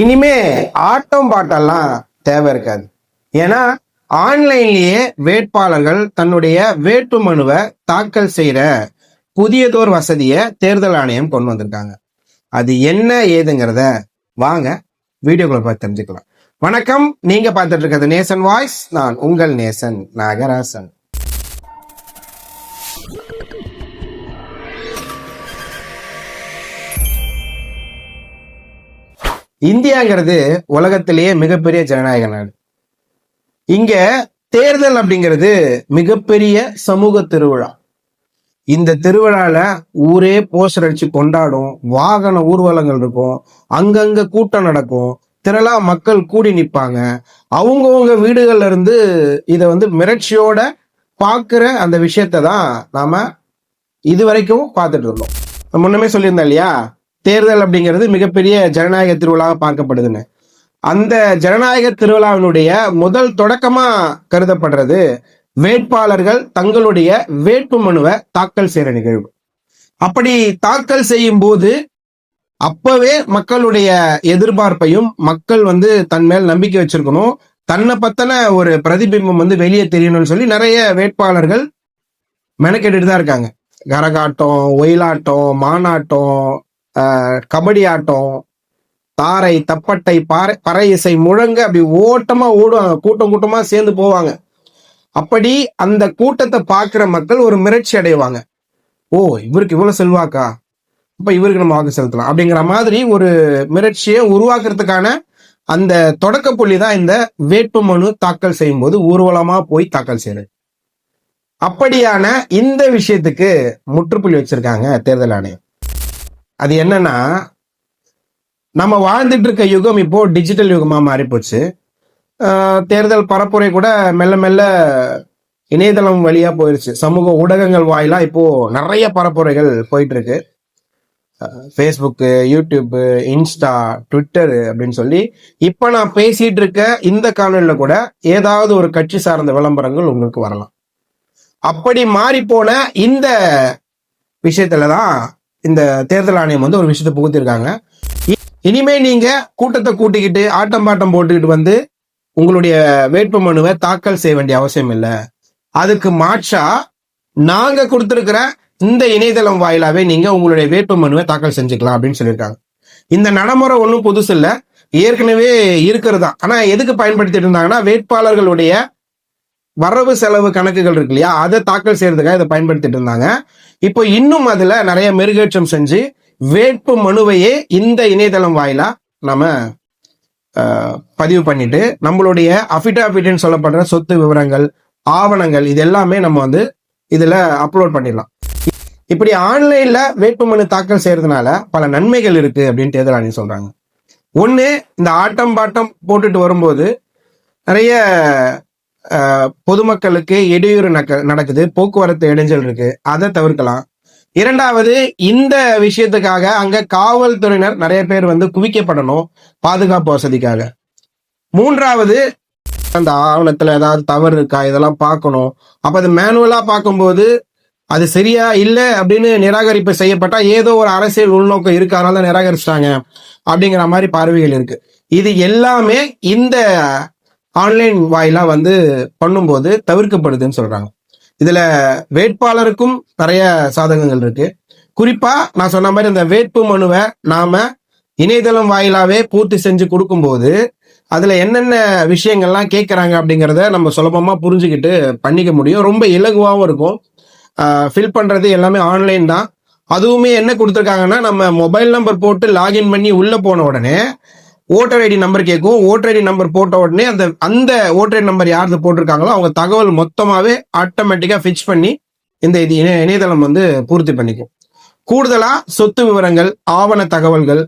இனிமே ஆட்டம் பாட்டெல்லாம் தேவை இருக்காது. ஏன்னா ஆன்லைன்லயே வேட்பாளர்கள் தன்னுடைய வேட்பு மனுவை தாக்கல் செய்யற புதியதோர் வசதியை தேர்தல் ஆணையம் கொண்டு வந்திருக்காங்க. அது என்ன ஏதுங்கிறத வாங்க வீடியோக்குள்ள பார்த்து தெரிஞ்சுக்கலாம். வணக்கம் நீங்க பார்த்துட்டு இருக்கிறது நேசன் வாய்ஸ். நான் உங்கள் நேசன் நாகராசன். இந்தியாங்கிறது உலகத்திலேயே மிகப்பெரிய ஜனநாயக நாடு. இங்க தேர்தல் அப்படிங்கிறது மிகப்பெரிய சமூக திருவிழா. இந்த திருவிழால ஊரே போஸ்டர் அடிச்சு கொண்டாடும் வாகன ஊர்வலங்கள் இருக்கும் அங்கங்க கூட்டம் நடக்கும் திரளா மக்கள் கூடி நிற்பாங்க அவங்கவுங்க வீடுகள்ல இருந்து இதை வந்து மிரட்சியோட பார்க்குற அந்த விஷயத்தை தான் நாம இது வரைக்கும் பார்த்துட்டு இருந்தோம். முன்னமே சொல்லியிருந்தேன் இல்லையா? தேர்தல் அப்படிங்கிறது மிகப்பெரிய ஜனநாயக திருவிழாவாக பார்க்கப்படுதுன்னு அந்த ஜனநாயக திருவிழாவினுடைய முதல் தொடக்கமா கருதப்படுறது வேட்பாளர்கள் தங்களுடைய வேட்பு மனுவை தாக்கல் செய்யற நிகழ்வு. அப்படி தாக்கல் செய்யும் போது அப்பவே மக்களுடைய எதிர்பார்ப்பையும் மக்கள் வந்து தன் மேல் நம்பிக்கை வச்சிருக்கணும். தன்னை பத்தின ஒரு பிரதிபிம்பம் வந்து வெளியே தெரியணும்னு சொல்லி நிறைய வேட்பாளர்கள் மெனக்கெட்டுட்டு தான் இருக்காங்க. கரகாட்டம் ஒயிலாட்டம் மானாட்டம் கபடி ஆட்டம் தாரை தப்பட்டை பாறை பறை இசை முழங்க அப்படி ஓட்டமா ஓடுவாங்க. கூட்டம் கூட்டமா சேர்ந்து போவாங்க. அப்படி அந்த கூட்டத்தை பார்க்குற மக்கள் ஒரு மிரட்சி அடைவாங்க. ஓ இவருக்கு இவ்வளவு செல்வாக்கா? அப்ப இவருக்கு நம்ம வாக்கு செலுத்தலாம். அப்படிங்கிற மாதிரி ஒரு மிரட்சியை உருவாக்குறதுக்கான அந்த தொடக்க புள்ளி தான் இந்த வேட்புமனு தாக்கல் செய்யும் போது ஊர்வலமா போய் தாக்கல் செய்யறது. அப்படியான இந்த விஷயத்துக்கு முற்றுப்புள்ளி வச்சிருக்காங்க தேர்தல் ஆணையம். அது என்னன்னா நம்ம வாழ்ந்துட்டு இருக்க யுகம் இப்போ டிஜிட்டல் யுகமா மாறி போச்சு தேர்தல் பரப்புரை கூட மெல்ல மெல்ல இணையதளம் வழியா போயிருச்சு. சமூக ஊடகங்கள் வாயிலா இப்போ நிறைய பரப்புரைகள் போயிட்டு இருக்கு ஃபேஸ்புக்கு யூடியூப்பு இன்ஸ்டா ட்விட்டரு அப்படின்னு சொல்லி இப்போ நான் பேசிட்டு இருக்க இந்த காணொலியில் கூட ஏதாவது ஒரு கட்சி சார்ந்த விளம்பரங்கள் உங்களுக்கு வரலாம். அப்படி மாறி போன இந்த விஷயத்துல தான் இந்த தேர்தல் ஆணையம் வந்து ஒரு விஷயத்தை புகுத்திருக்காங்க. இ- இனிமே நீங்க கூட்டத்தை கூட்டிக்கிட்டு ஆட்டம் பாட்டம் போட்டுக்கிட்டு வந்து உங்களுடைய வேட்பு மனுவை தாக்கல் செய்ய வேண்டிய அவசியம் இல்லை. அதுக்கு மாற்றா நாங்க கொடுத்திருக்கிற இந்த இணையதளம் வாயிலாவே நீங்க உங்களுடைய வேட்பு மனுவை தாக்கல் செஞ்சுக்கலாம் அப்படின்னு சொல்லியிருக்காங்க. இந்த நடைமுறை ஒன்றும் புதுசு இல்லை. ஏற்கனவே இருக்கிறது தான். ஆனா எதுக்கு பயன்படுத்திட்டு இருந்தாங்கன்னா வேட்பாளர்களுடைய வரவு செலவு கணக்குகள் இருக்கு இல்லையா? அதை தாக்கல் செய்யறதுக்காக இதை பயன்படுத்திட்டு இருந்தாங்க. இப்போ இன்னும் அதுல நிறைய மெருகேற்றம் செஞ்சு வேட்பு மனுவையே இந்த இணையதளம் வாயிலா நம்ம பதிவு பண்ணிட்டு நம்மளுடைய அஃபிடாபிட்னு சொல்லப்படுற சொத்து விவரங்கள் ஆவணங்கள் இது எல்லாமே நம்ம வந்து இதுல அப்லோட் பண்ணிடலாம். இப்படி ஆன்லைன்ல வேட்புமனு தாக்கல் செய்யறதுனால பல நன்மைகள் இருக்கு அப்படின்னு தேர்தல் ஆணையம் சொல்றாங்க. ஒன்று இந்த ஆட்டம் பாட்டம் போட்டுட்டு வரும்போது நிறைய பொதுமக்களுக்கு இடையூறு நடக்குது. போக்குவரத்து இடைஞ்சல் இருக்கு. அதை தவிர்க்கலாம். இரண்டாவது இந்த விஷயத்துக்காக அங்க காவல்துறையினர் நிறைய பேர் வந்து குவிக்கப்படணும் பாதுகாப்பு வசதிக்காக. மூன்றாவது அந்த ஆவணத்துல ஏதாவது தவறு இருக்கா? இதெல்லாம் பார்க்கணும். அப்ப அது மேனுவலா பார்க்கும்போது அது சரியா இல்லை அப்படின்னு நிராகரிப்பு செய்யப்பட்டா ஏதோ ஒரு அரசியல் உள்நோக்கம் இருக்கு. அதனால நிராகரிச்சிட்டாங்க. அப்படிங்கிற மாதிரி பார்வைகள் இருக்கு. இது எல்லாமே இந்த ஆன்லைன் வாயிலாக வந்து பண்ணும்போது தவிர்க்கப்படுதுன்னு சொல்கிறாங்க இதில் வேட்பாளருக்கும் நிறைய சாதகங்கள் இருக்குது குறிப்பாக நான் சொன்ன மாதிரி இந்த வேட்பு மனுவை நாம் இணையதளம் வாயிலாகவே பூர்த்தி செஞ்சு கொடுக்கும்போது அதில் என்னென்ன விஷயங்கள்லாம் கேட்குறாங்க அப்படிங்கிறத நம்ம சுலபமாக புரிஞ்சுக்கிட்டு பண்ணிக்க முடியும். ரொம்ப இலகுவாகவும் இருக்கும். ஃபில் பண்ணுறது எல்லாமே ஆன்லைன் தான். அதுவுமே என்ன கொடுத்துருக்காங்கன்னா நம்ம மொபைல் நம்பர் போட்டு லாகின் பண்ணி உள்ளே போன உடனே ஓட்டர் ஐடி நம்பர் கேட்கும். ஓட்டர் ஐடி நம்பர் போட்ட உடனே அந்த அந்த ஓட்டர் ஐடி நம்பர் யாரது போட்டிருக்காங்களோ அவங்க தகவல் மொத்தமாகவே ஆட்டோமேட்டிக்காக ஃபிக்ஸ் பண்ணி இந்த இது இணைய இணையதளம் வந்து பூர்த்தி பண்ணிக்கும். கூடுதலாக சொத்து விவரங்கள் ஆவண தகவல்கள்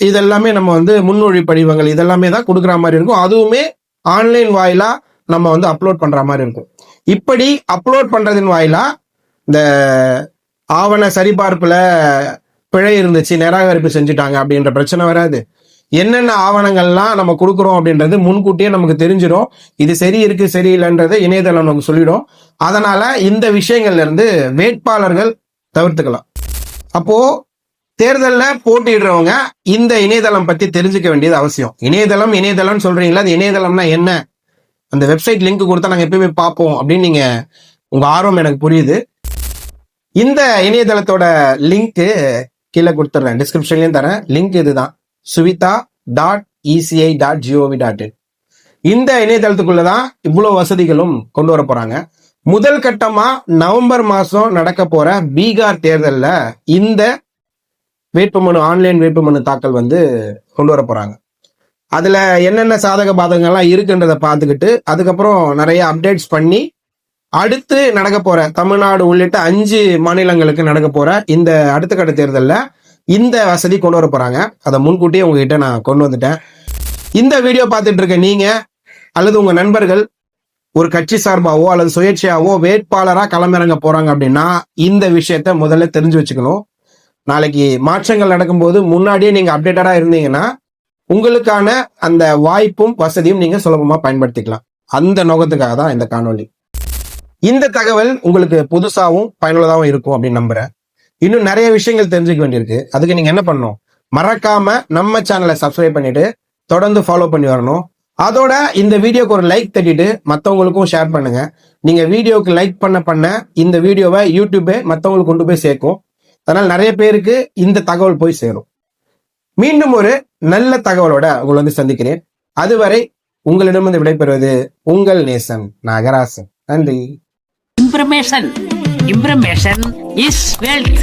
இதெல்லாமே நம்ம வந்து முன்மொழி படிவங்கள் இதெல்லாமே தான் கொடுக்குற மாதிரி இருக்கும். அதுவுமே ஆன்லைன் வாயிலா நம்ம வந்து அப்லோட் பண்ணுற மாதிரி இருக்கும். இப்படி அப்லோட் பண்ணுறதின் வாயிலா இந்த ஆவண சரிபார்ப்பில் பிழை இருந்துச்சு நிராகரிப்பு செஞ்சுட்டாங்க அப்படின்ற பிரச்சனை வராது. என்னென்ன ஆவணங்கள்லாம் நம்ம கொடுக்குறோம் அப்படின்றது முன்கூட்டியே நமக்கு தெரிஞ்சிடும். இது சரி இருக்கு சரியில்லைன்றது இணையதளம் நமக்கு சொல்லிடும். அதனால இந்த விஷயங்கள்ல இருந்து வேட்பாளர்கள் தவிர்த்துக்கலாம். அப்போ தேர்தலில் போட்டியிடுறவங்க இந்த இணையதளம் பத்தி தெரிஞ்சுக்க வேண்டியது அவசியம். இணையதளம் இணையதளம் சொல்றீங்களா அது இணையதளம்னா என்ன? அந்த வெப்சைட் லிங்க் கொடுத்தா நாங்கள் எப்பயுமே பார்ப்போம் அப்படின்னு நீங்க உங்க ஆர்வம் எனக்கு புரியுது. இந்த இணையதளத்தோட லிங்க் கீழே கொடுத்துட்றேன் டிஸ்கிரிப்ஷன்லையும் தரேன். லிங்க் இதுதான். Suvidha dot ECI dot gov dot in இந்த இணையதளத்துக்குள்ளதான் இவ்வளோ வசதிகளும் கொண்டு வர போறாங்க. முதல் கட்டமா நவம்பர் மாசம் நடக்க போற பீகார் தேர்தலில் இந்த வேட்புமனு ஆன்லைன் வேட்புமனு தாக்கல் வந்து கொண்டு வர போறாங்க. அதுல என்னென்ன சாதக பாதகங்கள்லாம் இருக்குன்றத பார்த்துக்கிட்டு அதுக்கப்புறம் நிறைய அப்டேட்ஸ் பண்ணி அடுத்து நடக்க போற தமிழ்நாடு உள்ளிட்ட அஞ்சு மாநிலங்களுக்கு நடக்க போற இந்த அடுத்த கட்ட தேர்தலில் இந்த வசதி கொண்டு வர போறாங்க. அதை முன்கூட்டியே உங்ககிட்ட நான் கொண்டு வந்துட்டேன். இந்த வீடியோ பார்த்துட்டு இருக்க நீங்க அல்லது உங்க நண்பர்கள் ஒரு கட்சி சார்பாவோ அல்லது சுயேட்சையாவோ வேட்பாளராக களமிறங்க போறாங்க அப்படின்னா இந்த விஷயத்த முதல்ல தெரிஞ்சு வச்சுக்கணும். நாளைக்கு மாற்றங்கள் நடக்கும்போது முன்னாடியே நீங்க அப்டேட்டடா இருந்தீங்கன்னா உங்களுக்கான அந்த வாய்ப்பும் வசதியும் நீங்க சுலபமா பயன்படுத்திக்கலாம். அந்த நோக்கத்துக்காக தான் இந்த காணொளி. இந்த தகவல் உங்களுக்கு புதுசாகவும் பயனுள்ளதாகவும் இருக்கும் அப்படின்னு நம்புறேன். இன்னும் நிறைய விஷயங்கள் தெரிஞ்சுக்க வேண்டியிருக்கு. அதுக்கு நீங்க என்ன பண்ணணும்? மறக்காம நம்ம சேனலை சப்ஸ்கிரைப் பண்ணிட்டு தொடர்ந்து ஃபாலோ பண்ணி வரணும். அதோட இந்த வீடியோக்கு ஒரு லைக் தட்டிட்டு மற்றவங்களுக்கும் ஷேர் பண்ணுங்க. நீங்க வீடியோக்கு லைக் பண்ண பண்ண இந்த வீடியோவை யூடியூபே மற்றவங்களுக்கு கொண்டு போய் சேர்க்கும். அதனால நிறைய பேருக்கு இந்த தகவல் போய் சேரும். மீண்டும் ஒரு நல்ல தகவலோட உங்களை வந்து சந்திக்கிறேன். அதுவரை உங்களிடமிருந்து விடைபெறுவது உங்கள் நேசன் நாகராசன். நன்றி. Information ഇംപ്രമേഷൻ is wealth